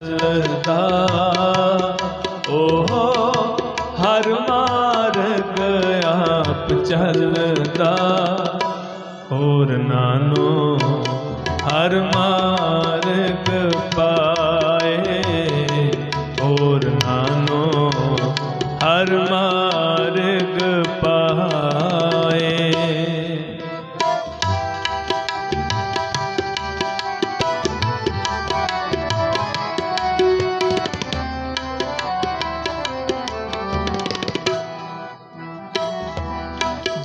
ਚੱਲਦਾ ਓਹੋ, ਹਰ ਮਾਰਗ ਆਪ ਚੱਲਦਾ। ਹੋਰ ਨਾਨੋ, ਹਰ ਮਾਰਗ ਪਾਏ। ਹੋਰ ਨਾਨੋ, ਹਰ ਮਾਰਗ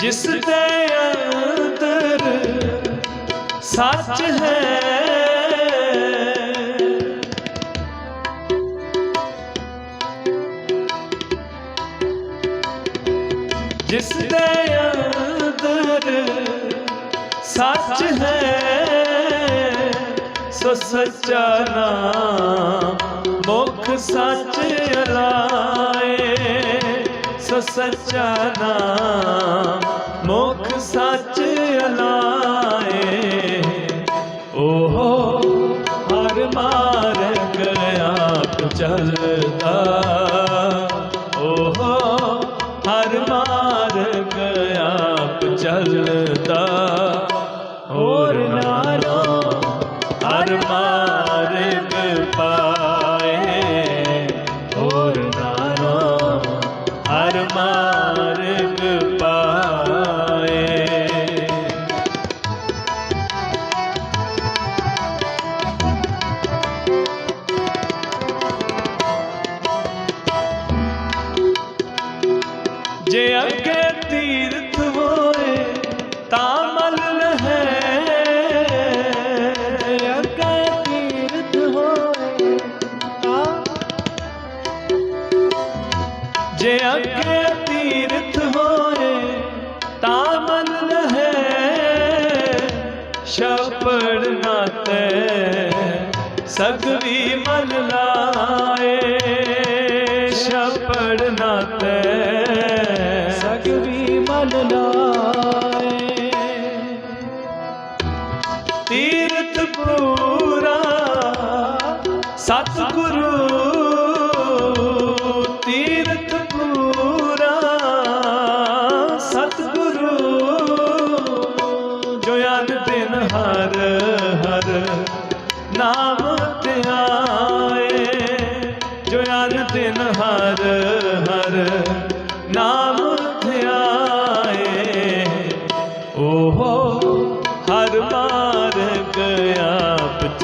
ਜਿਸ ਦੇ ਅੰਦਰ ਸੱਚ ਹੈ। ਜਿਸ ਦੇ ਅੰਦਰ ਸੱਚ ਹੈ, ਸੋ ਸੱਚਾ ਨਾਮ ਮੁਖ ਸੱਚ ਅਲਾਏ। ਸੋ ਸੱਚਾ ਨਾਮ ਮੁਖ ਸੱਚ ਅਲਾਏ। ਓਹੋ ਹਰ ਮਾਰਗ ਆਪ ਚੱਲਦਾ। ਅੱਗੇ ਤੀਰਥ ਹੋਏ, ਤਾਂ ਮਲ ਹੈ ਸ਼ਪੜ ਨਾਤੇ ਸਗਵੀ ਮਲ ਲਾਏ। ਸ਼ਪੜ ਨਾਤੇ ਸਗਵੀ ਮਨ ਲਾਏ। ਤੀਰਥ ਪੂਰਾ, ਸਤਿਗੁਰੂ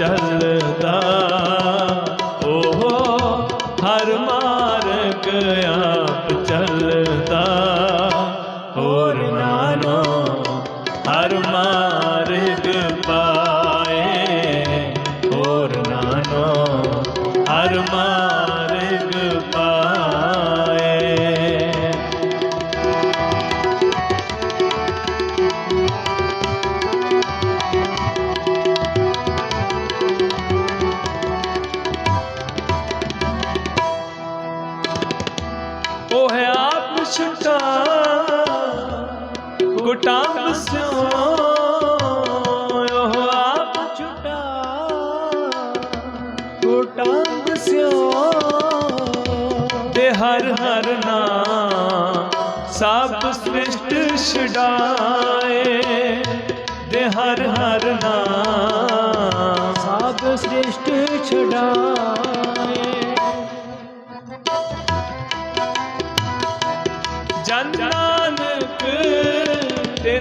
ਆਪ ਗੁਟਾਂਬ ਸਿਓ ਉਹ ਆਪ ਛੁਟਾ ਕੋਟਾਂਗ ਸਿਓ ਤੇ ਹਰ ਹਰ ਨਾਮ ਸਭ ਸ੍ਰਿਸ਼ਟ ਛਡਾਏ ਦੇ ਹਰ ਹਰ ਨਾਮ ਸਭ ਸ੍ਰਿਸ਼ਟ ਛਡਾਏ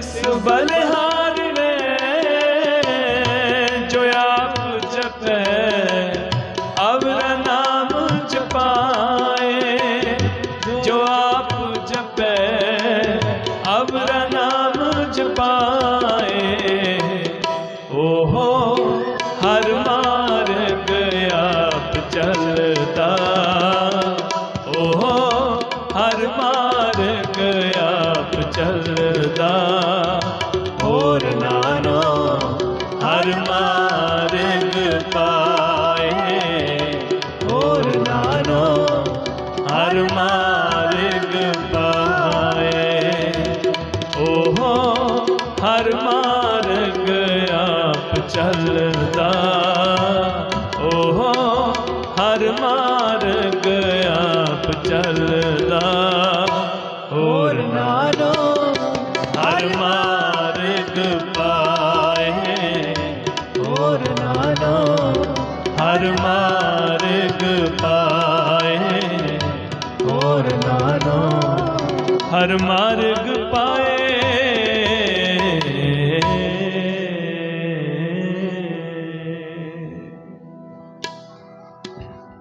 ਤਿਸ ਬਲਿਹਾਰ ਨੇ ਜੋ ਆਪ ਜਪੈ ਅਵਰ ਨਾਮ ਜਪਾਏ ਜੋ ਹੋਰ ਨਾਨੋ ਹਰ ਮਾਰਗ ਪਾਏ। ਹੋਰ ਨਾਨੋ, ਹਰ ਮਾਰਗ ਪਾਏ। ਓਹੋ, ਹਰ ਮਾਰਗ ਆਪ ਚੱਲਦਾ। ਓਹੋ, ਹਰ ਮਾਰਗ ਆਪ ਚੱਲਦਾ। ਹਰ ਮਾਰਗ ਪਾਏ। ਹੋਰ ਨਾਨੋ। ਹਰ ਮਾਰਗ ਪਾਏ।